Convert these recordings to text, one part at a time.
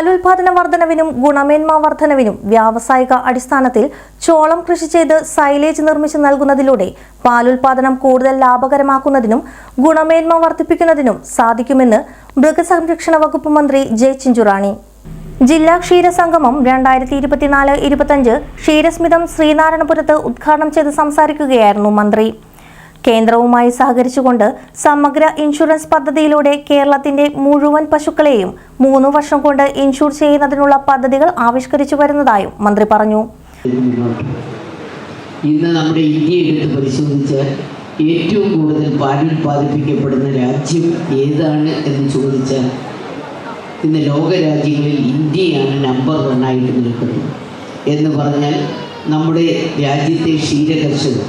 പാലുൽപാദന വർധനവിനും ഗുണമേന്മ വർധനവിനും വ്യാവസായിക അടിസ്ഥാനത്തിൽ ചോളം കൃഷി ചെയ്ത് സൈലേജ് നിർമ്മിച്ച് നൽകുന്നതിലൂടെ പാലുൽപാദനം കൂടുതൽ ലാഭകരമാക്കുന്നതിനും ഗുണമേന്മ വർദ്ധിപ്പിക്കുന്നതിനും സാധിക്കുമെന്ന് മൃഗസംരക്ഷണ വകുപ്പ് മന്ത്രി ജെ ചിഞ്ചുറാണി. ജില്ലാ ക്ഷീരസംഗമം രണ്ടായിരത്തി ഇരുപത്തിനാല് ഇരുപത്തഞ്ച് ക്ഷീരസ്മിതം ശ്രീനാരായണപുരത്ത് ഉദ്ഘാടനം ചെയ്ത് സംസാരിക്കുകയായിരുന്നു മന്ത്രി. കേന്ദ്രവുമായി സഹകരിച്ചുകൊണ്ട് സമഗ്ര ഇൻഷുറൻസ് പദ്ധതിയിലൂടെ കേരളത്തിന്റെ മുഴുവൻ പശുക്കളെയും മൂന്ന് വർഷം കൊണ്ട് ഇൻഷുർ ചെയ്യുന്നതിനുള്ള പദ്ധതികൾ ആവിഷ്കരിച്ചു വരുന്നതായും മന്ത്രി പറഞ്ഞു. ഇന്ന് നമ്മുടെ ഇന്ത്യ എടുത്ത് പരിശോധിച്ച് ഏറ്റവും കൂടുതൽ പാൽ ഉൽപ്പാദിപ്പിക്കപ്പെടുന്ന രാജ്യം ഏതാണ് എന്ന് ചോദിച്ചാൽ ഇന്ന് ലോകരാജ്യങ്ങളിൽ ഇന്ത്യയാണ് നമ്പർ വണ്ണായിട്ട് നിൽക്കുന്നത്. എന്ന് പറഞ്ഞാൽ നമ്മുടെ രാജ്യത്തെ ക്ഷീരകർഷകർ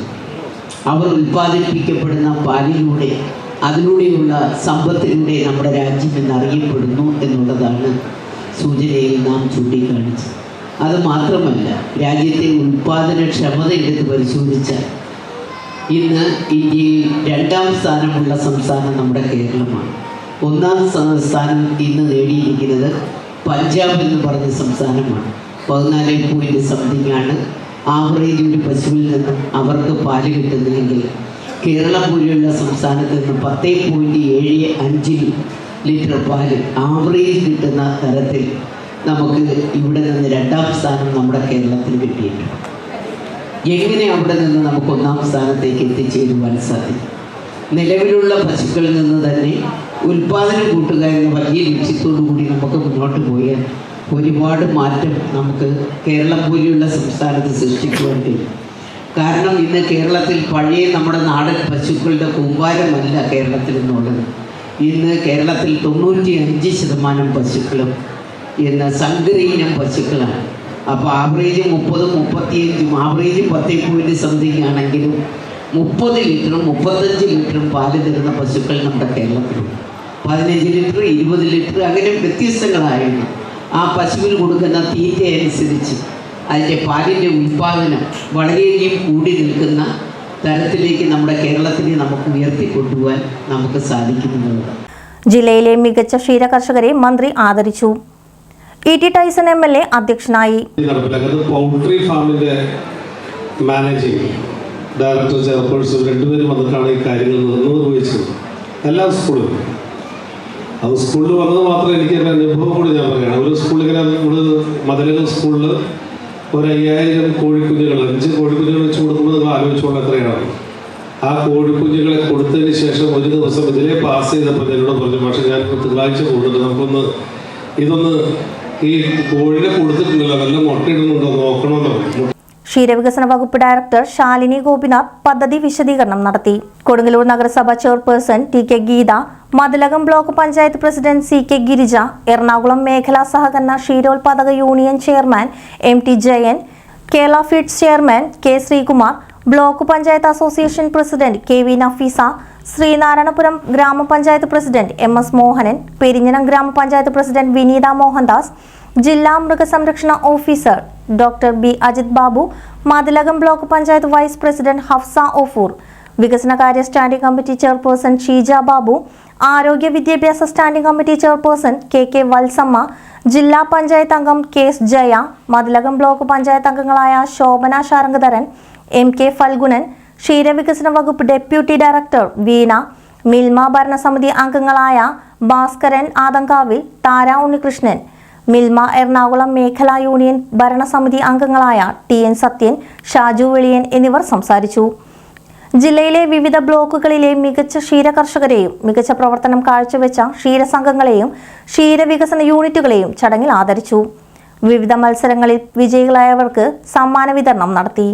അവർ ഉൽപ്പാദിപ്പിക്കപ്പെടുന്ന പാലിലൂടെ അതിലൂടെയുള്ള സമ്പത്തിലൂടെ നമ്മുടെ രാജ്യം എന്നറിയപ്പെടുന്നു എന്നുള്ളതാണ് സൂചനയിൽ നാം ചൂണ്ടിക്കാണിച്ചത്. അത് മാത്രമല്ല രാജ്യത്തെ ഉൽപാദനക്ഷമത എടുത്ത് പരിശോധിച്ചാൽ ഇന്ന് ഇന്ത്യയിൽ രണ്ടാം സ്ഥാനമുള്ള സംസ്ഥാനം നമ്മുടെ കേരളമാണ്. ഒന്നാം സ്ഥാനം ഇന്ന് നേടിയിരിക്കുന്നത് പഞ്ചാബ് എന്ന് പറഞ്ഞ സംസ്ഥാനമാണ്. പതിനാല് പോയിന്റ് സംതിങ് ആണ്. ആവറേജ് ഒരു പശുവിൽ നിന്ന് അവർക്ക് പാൽ കിട്ടുന്നതെങ്കിൽ കേരളം പോലെയുള്ള സംസ്ഥാനത്ത് നിന്ന് പത്ത് പോയിന്റ് ഏഴ് അഞ്ച് ലിറ്റർ പാൽ ആവറേജ് കിട്ടുന്ന തരത്തിൽ നമുക്ക് ഇവിടെ നിന്ന് രണ്ടാം സ്ഥാനം നമ്മുടെ കേരളത്തിന് കിട്ടിയിട്ടുണ്ട്. എങ്ങനെ അവിടെ നിന്ന് നമുക്ക് ഒന്നാം സ്ഥാനത്തേക്ക് എത്തിച്ചേരുവാൻ സാധിക്കും? നിലവിലുള്ള പശുക്കളിൽ നിന്ന് തന്നെ ഉൽപാദനം കൂട്ടുക എന്ന വലിയ ലക്ഷ്യത്തോടു കൂടി നമുക്ക് മുന്നോട്ട് പോയാൽ ഒരുപാട് മാറ്റം നമുക്ക് കേരളം പോലെയുള്ള സംസ്ഥാനത്ത് സൃഷ്ടിക്കുവാൻ കാരണം ഇന്ന് കേരളത്തിൽ പഴയ നമ്മുടെ നാടൻ പശുക്കളുടെ കൂമ്പാരമല്ല കേരളത്തിൽ നിന്നുള്ളത് ഇന്ന് കേരളത്തിൽ തൊണ്ണൂറ്റി അഞ്ച് ശതമാനം പശുക്കളും ഇന്ന് സംഗ്രഹീനം പശുക്കളാണ്. അപ്പോൾ ആവറേജ് മുപ്പതും മുപ്പത്തിയഞ്ചും ആവറേജ് പത്തേ പോയിന്റ് സംതിങ് ആണെങ്കിലും മുപ്പത് ലിറ്ററും മുപ്പത്തഞ്ച് ലിറ്ററും പാൽ തരുന്ന പശുക്കൾ നമ്മുടെ കേരളത്തിലുണ്ട്. പതിനഞ്ച് ലിറ്റർ ഇരുപത് ലിറ്റർ അങ്ങനെ വ്യത്യസ്തങ്ങളായിരുന്നു. ആ പശുവിന് കൊടുക്കുന്ന തീറ്റ അനുസരിച്ച് അതിന്റെ പാലിന്റെ ഉൽപ്പാദനം വളരെയധികം കൂടി നിൽക്കുന്ന തരത്തിലേക്ക് നമ്മുടെ കേരളത്തിനെ നമുക്ക് ഉയർത്തിക്കൊണ്ടുപോകാൻ നമുക്ക് സാധിക്കുന്നുള്ളത് ജില്ലയിലെ മികച്ച ക്ഷീര കർഷകരെ മന്ത്രി ആദരിച്ചു. E T Tyson M L A അധ്യക്ഷനായി. പൗൾട്രി ഫാമിന്റെ മാനേജിംഗ് ഡയറക്ടർ ചെയർപേഴ്സൺ രണ്ടുപേരും വന്നിട്ടാണ് ഈ കാര്യങ്ങൾ നിർവഹിച്ചത് എല്ലാ സ്കൂളിലും. അത് സ്കൂളിൽ വന്നത് മാത്രമേ എനിക്ക് എന്റെ അനുഭവം കൂടി ഞാൻ പറയുകയാണ്. ഒരു സ്കൂളിൽ ഇങ്ങനെ നമ്മൾ സ്കൂളിൽ ഒരു അയ്യായിരം കോഴിക്കുഞ്ഞുകൾ അഞ്ച് കോഴിക്കുഞ്ഞുകൾ വെച്ച് കൊടുക്കുമ്പോൾ നിങ്ങൾ ആലോചിച്ചോളാം എത്രയാണ്. ആ കോഴിക്കുഞ്ഞുങ്ങളെ കൊടുത്തതിന് ശേഷം ഒരു ദിവസം ഇതിലെ പാസ് ചെയ്തപ്പോൾ എന്നോട് പറഞ്ഞു പക്ഷേ ഞാൻ തിങ്കളാഴ്ച കൂടുതൽ നമുക്കൊന്ന് ഇതൊന്ന് ഈ കോഴിനെ കൊടുത്തിട്ടുണ്ടല്ലോ നല്ല മുട്ടയിടുന്നുണ്ടോ നോക്കണമെന്നോ ക്ഷീരവികസന വകുപ്പ് ഡയറക്ടർ ശാലിനി ഗോപിനാഥ് പദ്ധതി വിശദീകരണം നടത്തി. കൊടുങ്ങല്ലൂർ നഗരസഭാ chairperson T K Geetha Mathilakam block panchayat president C K Girija Ernakulam മേഖലാ സഹകരണ ക്ഷീരോത്പാദക union chairman M T Jayan Kerala feeds chairman K Sreekumar block panchayat association president K V Nafeesa Sreenarayanapuram ഗ്രാമപഞ്ചായത്ത് president M S Mohanan Perinjanam ഗ്രാമപഞ്ചായത്ത് president Vineetha Mohandas ജില്ലാ മൃഗസംരക്ഷണ officer doctor B Ajith Babu Mathilakam block panchayat vice president Hafsa Ofoor വികസനകാര്യ standing committee chairperson Sheeja Babu ആരോഗ്യ വിദ്യാഭ്യാസ standing committee chairperson K K Valsamma ജില്ലാ പഞ്ചായത്ത് അംഗം K S Jaya Mathilakam block panchayat അംഗങ്ങളായ Shobhana Sarangadharan M K Phalgunan ക്ഷീരവികസന വകുപ്പ് deputy director വീണ മിൽമ ഭരണസമിതി അംഗങ്ങളായ ഭാസ്കരൻ ആദങ്കാവിൽ താര ഉണ്ണികൃഷ്ണൻ മിൽമ എറണാകുളം മേഖലാ യൂണിയൻ ഭരണസമിതി അംഗങ്ങളായ ടി എൻ സത്യൻ ഷാജു വെളിയൻ എന്നിവർ സംസാരിച്ചു. ജില്ലയിലെ വിവിധ ബ്ലോക്കുകളിലെ മികച്ച ക്ഷീര കർഷകരെയും മികച്ച പ്രവർത്തനം കാഴ്ചവെച്ച ക്ഷീരസംഘങ്ങളെയും ക്ഷീരവികസന യൂണിറ്റുകളെയും ചടങ്ങിൽ ആദരിച്ചു. വിവിധ മത്സരങ്ങളിൽ വിജയികളായവർക്ക് സമ്മാന വിതരണം നടത്തി.